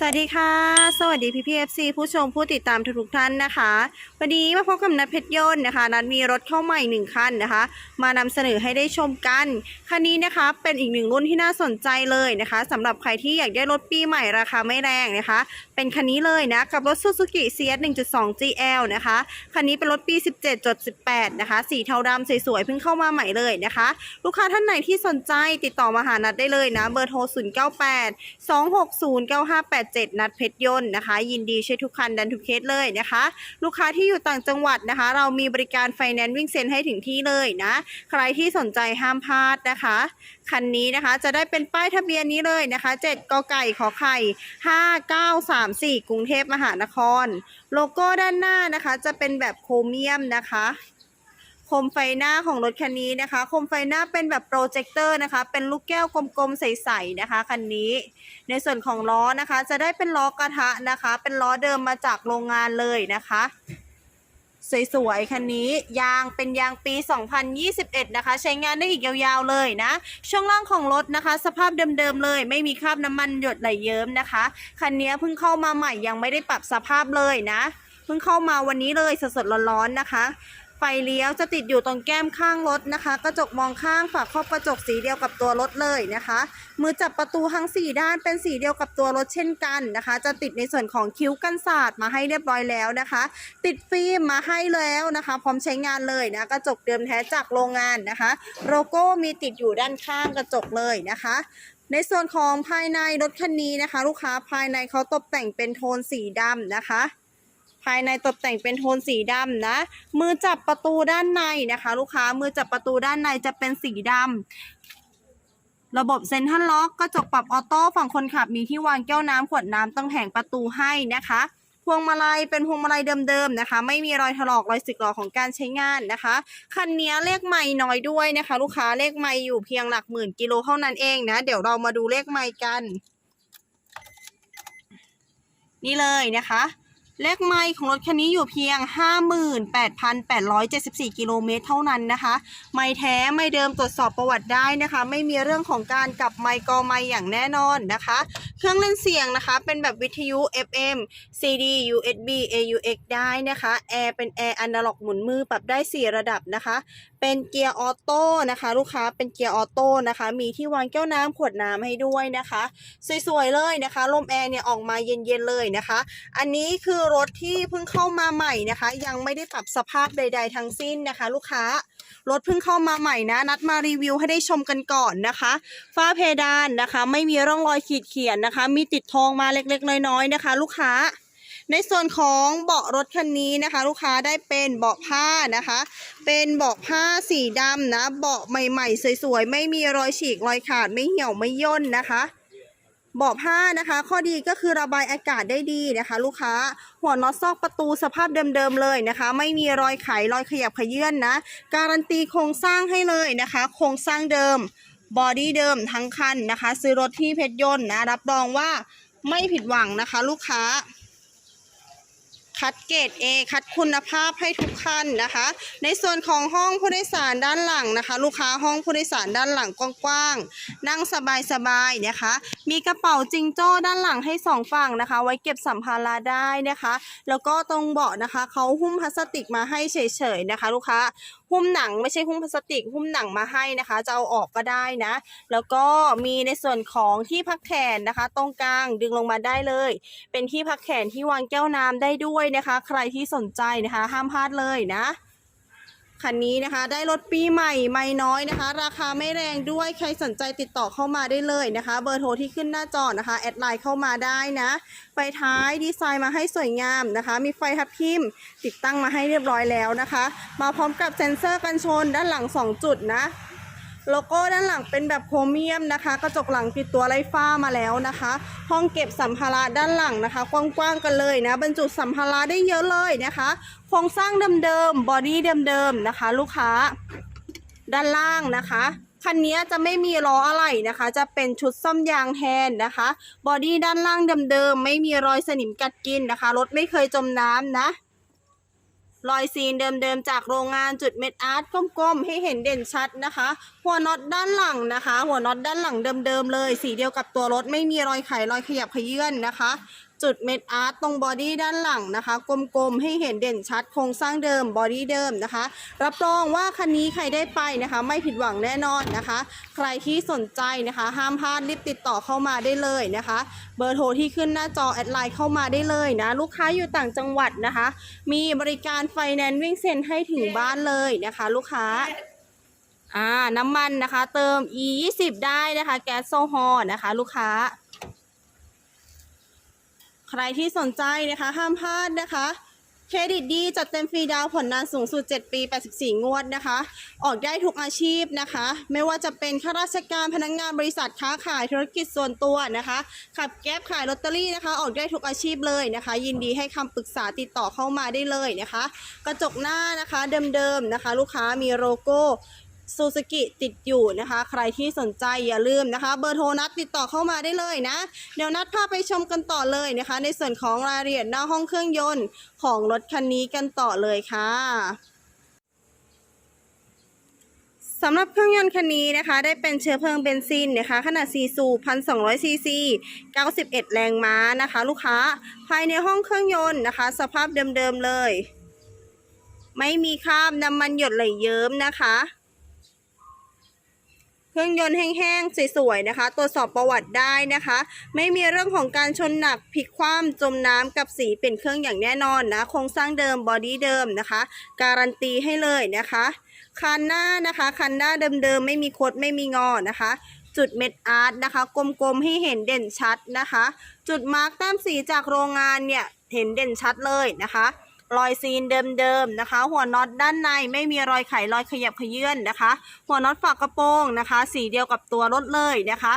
สวัสดีค่ะ สวัสดีพี่พีเอฟซีผู้ชมผู้ติดตามทุกท่านนะคะ วันนี้มาพบกับนัดเพชรยนต์นะคะ นัดมีรถเข้าใหม่หนึ่งคันนะคะ มานำเสนอให้ได้ชมกัน คันนี้นะคะเป็นอีกหนึ่งรุ่นที่น่าสนใจเลยนะคะสำหรับใครที่อยากได้รถปีใหม่ราคาไม่แรงนะคะ เป็นคันนี้เลยนะ กับรถ Suzuki CS 1.2 GL นะคะ คันนี้เป็นรถปี 17.18 นะคะ สีเทาดำสวยๆเพิ่งเข้ามาใหม่เลยนะคะ ลูกค้าท่านไหนที่สนใจติดต่อมาหานัดได้เลยนะ เบอร์โทร 098 260 958 7 นัดเพชรยนต์นะคะ ยินดีช่วยทุกคันดันทุกเคสเลยนะคะ ลูกค้าที่อยู่ต่างจังหวัดนะคะ เรามีบริการไฟแนนซ์วิ่งเซ็นให้ถึงที่เลยนะ ใครที่สนใจห้ามพลาดนะคะ คันนี้นะคะจะได้เป็นป้ายทะเบียนนี้เลยนะคะ 7กไก่ขอไข่ 5934 กรุงเทพมหานคร โลโก้ด้านหน้านะคะ จะเป็นแบบโครเมียมนะคะ โคมไฟหน้าของรถคันนี้นะคะ โคมไฟหน้าเป็นแบบโปรเจคเตอร์นะคะ เป็นลูกแก้วกลมๆใสๆนะคะคันนี้ ในส่วนของล้อนะคะ จะได้เป็นล้อกระทะนะคะ เป็นล้อเดิมมาจากโรงงานเลยนะคะ สวยๆคันนี้ยางเป็นยางปี 2021 นะคะ ใช้งานได้อีกยาวๆเลยนะ ช่วงล่างของรถนะคะ สภาพเดิมๆเลย ไม่มีคราบน้ำมันหยดไหลเยิ้มนะคะคันนี้เพิ่งเข้ามาใหม่ยังไม่ได้ปรับสภาพเลยนะ เพิ่งเข้ามาวันนี้เลยสดๆร้อนๆนะคะ ไฟเลี้ยวจะติดอยู่ตรงแก้มข้างรถนะคะ กระจกมองข้างฝาครอบกระจกสีเดียวกับตัวรถเลยนะคะ มือจับประตูทั้ง 4 ด้านเป็นสีเดียวกับตัวรถเช่นกันนะคะ จะติดในส่วนของคิ้วกันศาสตร์มาให้เรียบร้อยแล้วนะคะ ติดฟิล์มมาให้แล้วนะคะ พร้อมใช้งานเลยนะกระจกเดิมแท้จากโรงงานนะคะ โลโก้มีติดอยู่ด้านข้างกระจกเลยนะคะในส่วนของภายในรถคันนี้นะคะ ลูกค้าภายในเขาตกแต่งเป็นโทนสีดำนะคะ ภายในตกแต่งเป็นโทนสีดำนะ มือจับประตูด้านในนะคะ ลูกค้ามือจับประตูด้านในจะเป็นสีดำระบบเซ็นทรัลล็อกกระจกปรับออโต้ฝั่งคนขับมีที่วางแก้วน้ำขวดน้ำตั้งแผงประตูให้นะคะพวงมาลัยเป็นพวงมาลัยเดิมๆนะคะ ไม่มีรอยถลอกรอยสึกหรอของการใช้งานนะคะคันนี้เลขไม่น้อยด้วยนะคะ ลูกค้าเลขไม่อยู่เพียงหลักหมื่นกิโลเท่านั้นเองนะ เดี๋ยวเรามาดูเลขไม่กัน นี่เลยนะคะ เลขไมล์ของรถคันนี้อยู่เพียง 58,874 กิโลเมตรเท่านั้นนะคะ ไมล์แท้ไม่เดิมตรวจสอบประวัติได้นะคะ ไม่มีเรื่องของการกลับไมล์กอไมล์อย่างแน่นอนนะคะ เครื่องเล่นเสียงนะคะ เป็นแบบวิทยุ FM CD USB AUX ได้นะคะแอร์เป็นแอร์อนาล็อกหมุนมือปรับได้ 4 ระดับนะคะ เป็นเกียร์ออโต้นะคะ ลูกค้าเป็นเกียร์ออโต้นะคะ มีที่วางแก้วน้ำขวดน้ำให้ด้วยนะคะ สวยๆเลยนะคะลมแอร์เนี่ยออกมาเย็นๆเลยนะคะ อันนี้คือรถที่เพิ่งเข้ามาใหม่นะคะ ยังไม่ได้ปรับสภาพใด ๆ ทั้งสิ้นนะคะ ลูกค้ารถเพิ่งเข้ามาใหม่นะ นัดมารีวิวให้ได้ชมกันก่อนนะคะ ฝ้าเพดานนะคะ ไม่มีร่องรอยขีดเขียนนะคะ มีติดทองมาเล็กๆ น้อยๆนะคะ ลูกค้า ในส่วนของเบาะรถคันนี้นะคะ ลูกค้าได้เป็นเบาะผ้านะคะ เป็นเบาะผ้าสีดำนะ เบาะใหม่ ๆ สวยๆ ไม่มีรอยฉีกรอยขาดไม่เหี่ยวไม่ย่นนะคะ บอบผ้านะคะ ข้อดีก็คือระบายอากาศได้ดีนะคะ ลูกค้าหัวน็อตซอกประตูสภาพเดิมๆเลยนะคะ ไม่มีรอยไขรอยขยับขยื่นนะ การันตีโครงสร้างให้เลยนะคะ โครงสร้างเดิมบอดี้เดิมทั้งคันนะคะ ซื้อรถที่เพชรยนต์นะรับรองว่าไม่ผิดหวังนะคะ ลูกค้า คัดเกรด A คัดคุณภาพให้ทุกคันนะคะ ในส่วนของห้องผู้โดยสารด้านหลังนะคะ ลูกค้าห้องผู้โดยสารด้านหลังกว้างๆนั่งสบายๆนะคะ มีกระเป๋าจิงโจ้ด้านหลังให้สองฝั่งนะคะ ไว้เก็บสัมภาระได้นะคะ แล้วก็ตรงเบาะนะคะเขาหุ้มพลาสติกมาให้เฉยๆนะคะ ลูกค้าหุ้มหนังไม่ใช่หุ้มพลาสติก หุ้มหนังมาให้นะคะ จะเอาออกก็ได้นะ แล้วก็มีในส่วนของที่พักแขนนะคะ ตรงกลางดึงลงมาได้เลย เป็นที่พักแขนที่วางแก้วน้ำได้ด้วยนะคะ ใครที่สนใจนะคะ ห้ามพลาดเลยนะ คันนี้นะคะได้รถปีใหม่ไม่น้อยนะคะ ราคาไม่แรงด้วยใครสนใจติดต่อเข้ามาได้เลยนะคะ เบอร์โทรที่ขึ้นหน้าจอนะคะแอดไลน์เข้ามาได้นะไฟท้ายดีไซน์มาให้สวยงามนะคะ มีไฟทับทิมติดตั้งมาให้เรียบร้อยแล้วนะคะ มาพร้อมกับเซ็นเซอร์กันชนด้านหลัง 2 จุดนะ โลโก้ด้านหลังเป็นแบบโครเมียมนะคะ กระจกหลังติดตัวไล่ฟ้ามาแล้วนะคะ ห้องเก็บสัมภาระด้านหลังนะคะ กว้างๆกันเลยนะ บรรจุสัมภาระได้เยอะเลยนะคะ โครงสร้างเดิมๆบอดี้เดิมๆนะคะ ลูกค้า ด้านล่างนะคะคันนี้จะไม่มีล้ออะไรนะคะ จะเป็นชุดซ่อมยางแทนนะคะ บอดี้ด้านล่างเดิมๆไม่มีรอยสนิมกัดกินนะคะ รถไม่เคยจมน้ำนะ รอยซีนเดิมๆ จากโรงงานจุดเม็ดอาร์ตกลมๆ ให้เห็นเด่นชัดนะคะ หัวน็อตด้านหลังนะคะ หัวน็อตด้านหลังเดิมๆ เลย สีเดียวกับตัวรถไม่มีรอยไขรอยขยับขยื่นนะคะ จุดเม็ดอาร์ตตรงบอดี้ด้านหลังนะคะ กลมๆ ให้เห็นเด่นชัดโครงสร้างเดิมบอดี้เดิมนะคะ รับรองว่าคันนี้ใครได้ไปนะคะ ไม่ผิดหวังแน่นอนนะคะ ใครที่สนใจนะคะ ห้ามพลาดรีบติดต่อเข้ามาได้เลยนะคะ เบอร์โทรที่ขึ้นหน้าจอแอดไลน์เข้ามาได้เลยนะ ลูกค้าอยู่ต่างจังหวัดนะคะ มีบริการไฟแนนซ์วิ่งเซ็นให้ถึงบ้านเลยนะคะ ลูกค้าอ่าน้ำมันนะคะ เติม e 2 0ได้นะคะ แก๊สโซฮอล์นะคะ ลูกค้า ใครที่สนใจนะคะห้ามพลาดนะคะเครดิตดีจัดเต็มฟรีดาวผ่อนนานสูงสุด 7 ปี 84 งวดนะคะ ออกได้ทุกอาชีพนะคะ ไม่ว่าจะเป็นข้าราชการพนักงานบริษัทค้าขายธุรกิจส่วนตัวนะคะ ขับแก๊บขายลอตเตอรี่นะคะ ออกได้ทุกอาชีพเลยนะคะ ยินดีให้คำปรึกษาติดต่อเข้ามาได้เลยนะคะ กระจกหน้านะคะเดิมๆนะคะ ลูกค้ามีโลโก้ ซูซูกิติดอยู่นะคะ ใครที่สนใจอย่าลืมนะคะ เบอร์โทรนัดติดต่อเข้ามาได้เลยนะ เดี๋ยวนัดพาไปชมกันต่อเลยนะคะ ในส่วนของรายละเอียดหน้าห้องเครื่องยนต์ของรถคันนี้กันต่อเลยค่ะสำหรับเครื่องยนต์คันนี้นะคะ ได้เป็นเชื้อเพลิงเบนซินนะคะ ขนาด4สูบ1,200ซีซี91 แรงม้านะคะ ลูกค้าภายในห้องเครื่องยนต์นะคะ สภาพเดิมๆเลย ไม่มีคราบน้ำมันหยดไหลเยิ้มนะคะ เครื่องยนต์แห้งๆสวยๆนะคะ ตรวจสอบประวัติได้นะคะ ไม่มีเรื่องของการชนหนักพลิกคว่ำจมน้ำกับสีเป็นเครื่องอย่างแน่นอนนะโครงสร้างเดิมบอดี้เดิมนะคะ การันตีให้เลยนะคะคันหน้านะคะคันหน้าเดิมๆไม่มีคดไม่มีงอนะคะ จุดเม็ดอาร์ตนะคะ กลมๆให้เห็นเด่นชัดนะคะ จุดมาร์กแต้มสีจากโรงงานเนี่ยเห็นเด่นชัดเลยนะคะ รอยซีนเดิมๆนะคะ หัวน็อตด้านในไม่มีรอยไขรอยขยับขยื่นนะคะ หัวน็อตฝากกระโปรงนะคะ สีเดียวกับตัวรถเลยนะคะ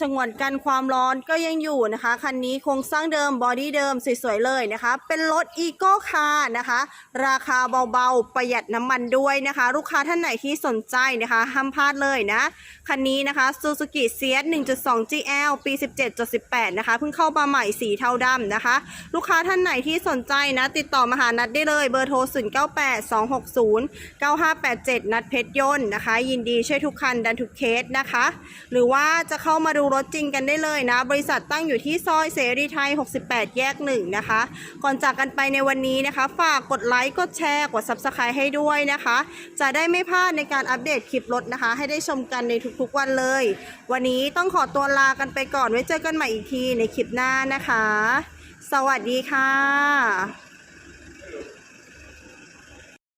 ฉงวนกันความร้อนก็ยังอยู่นะคะ คันนี้โครงสร้างเดิมบอดี้เดิมสวยๆเลยนะคะ เป็นรถอีโก้คาร์นะคะ ราคาเบาๆ ประหยัดน้ำมันด้วยนะคะ ลูกค้าท่านไหนที่สนใจนะคะ ห้ามพลาดเลยนะ คันนี้นะคะ Suzuki CS 1.2 GL ปี 17.18 นะคะ เพิ่งเข้ามาใหม่สีเทาดำนะคะ ลูกค้าท่านไหนที่สนใจนะ ติดต่อมาหานัดได้เลยเบอร์โทร 0982609587 นัดเพชรยนต์นะคะ ยินดีช่วยทุกคันดันทุกเคสนะคะ หรือว่าจะเข้ามาดูดูรถจริงกันได้เลยนะ บริษัทตั้งอยู่ที่ซอยเสรีไทย 68 แยก 1 นะคะ ก่อนจากกันไปในวันนี้นะคะ ฝากกดไลค์กดแชร์กด Subscribe ให้ด้วยนะคะ จะได้ไม่พลาดในการอัปเดตคลิปรถนะคะ ให้ได้ชมกันในทุกๆวันเลย วันนี้ต้องขอตัวลากันไปก่อนไว้เจอกันใหม่อีกทีในคลิปหน้านะคะ สวัสดีค่ะ